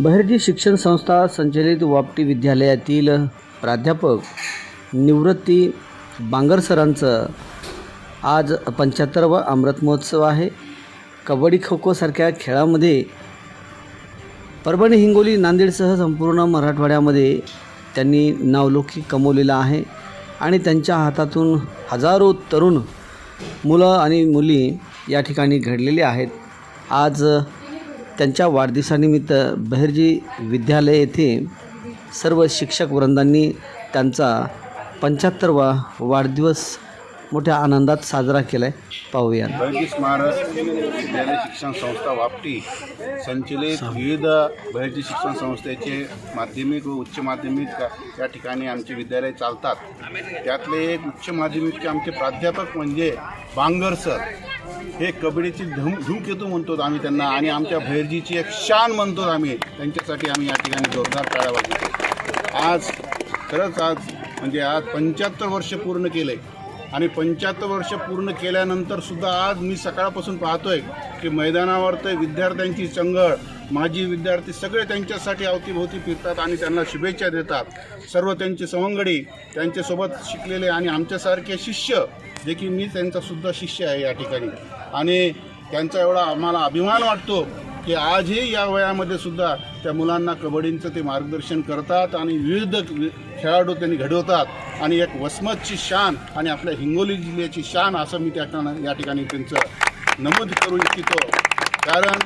बहिर्जी शिक्षण संस्था संचलित वापटी विद्यालयातील प्राध्यापक निवृत्ती बांगरसरांचं आज पंच्याहत्तरावा अमृत महोत्सव आहे. कबड्डी खो खोसारख्या खेळामध्ये परभणी हिंगोली नांदेडसह संपूर्ण मराठवाड्यामध्ये त्यांनी नावलौकिक कमवलेलं आहे आणि त्यांच्या हातातून हजारो तरुण मुलं आणि मुली या ठिकाणी घडलेले आहेत. आज त्यांच्या वाढदिवसानिमित्त बहिर्जी विद्यालय येथे सर्व शिक्षक वृंदांनी त्यांचा पंच्याहत्तरवा वाढदिवस मोठ्या आनंदात साजरा केला आहे पाहूया. बहिर्जी स्मारक विद्यालय शिक्षण संस्था वापटी संचलित विविध बहिर्जी शिक्षण संस्थेचे माध्यमिक व उच्च माध्यमिक या ठिकाणी आमचे विद्यालय चालतात. त्यातले एक उच्च माध्यमिकचे आमचे प्राध्यापक म्हणजे बांगर सर. हे कबड्डीची धूम धूमकेतू म्हणतो आम्ही त्यांना आणि आमच्या भैरजीची एक शान म्हणतो आम्ही. त्यांच्यासाठी आम्ही या ठिकाणी जोरदार टाळ्या वाजवतो. आज खरंच आज म्हणजे आज पंच्याहत्तर वर्ष पूर्ण केलं आहे आणि पंच्याहत्तर वर्ष पूर्ण केल्यानंतर सुद्धा आज मी सकाळपासून पाहतोय की मैदानावर ते विद्यार्थ्यांची चंगळ माजी विद्यार्थी सगळे त्यांच्यासाठी अवतीभोवती फिरतात आणि त्यांना शुभेच्छा देतात. सर्व त्यांचे सवंगडी त्यांच्यासोबत शिकलेले आणि आमच्यासारखे शिष्य जे की मी त्यांचासुद्धा शिष्य आहे या ठिकाणी. आणि त्यांचा एवढा आम्हाला अभिमान वाटतो की आजही या वयामध्ये सुद्धा त्या मुलांना कबड्डींचं ते मार्गदर्शन करतात आणि विविध खेळाडू त्यांनी घडवतात. आणि एक वसमतची शान आणि आपल्या हिंगोली जिल्ह्याची शान असं मी त्या या ठिकाणी त्यांचं नमूद करू इच्छितो. कारण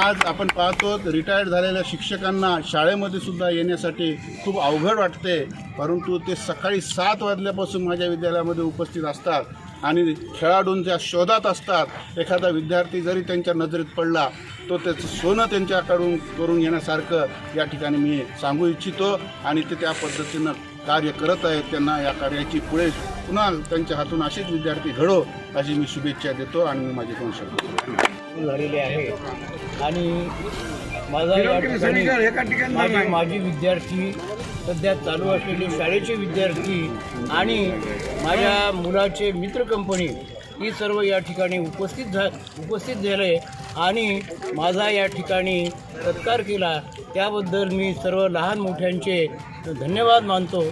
आज आपण पाहतो रिटायर्ड झालेल्या शिक्षकांना शाळेमध्ये सुद्धा येण्यासाठी खूप अवघड वाटते. परंतु ते सकाळी सात वाजल्यापासून माझ्या विद्यालयामध्ये उपस्थित असतात. आणि खेळाडूंच्या शोधात असतात. एखादा विद्यार्थी जरी त्यांच्या नजरेत पडला तो त्याचं सोनं त्यांच्याकडून करून घेण्यासारखं या ठिकाणी मी सांगू इच्छितो आणि ते त्या पद्धतीनं कार्य करत आहेत त्यांना या कार्याची पुढे पुन्हा त्यांच्या हातून असेच विद्यार्थी घडो अशी मी शुभेच्छा देतो आणि मी माझे दोन शब्द. झालेले आहे. आणि माझा या ठिकाणी माझे माजी विद्यार्थी सध्या चालू असलेले शाळेचे विद्यार्थी आणि माझ्या मुलाचे मित्र कंपनी ही सर्व या ठिकाणी उपस्थित झा उपस्थित झाले. आणि माझा या ठिकाणी सत्कार केला त्याबद्दल मी सर्व लहान मोठ्यांचे धन्यवाद मानतो.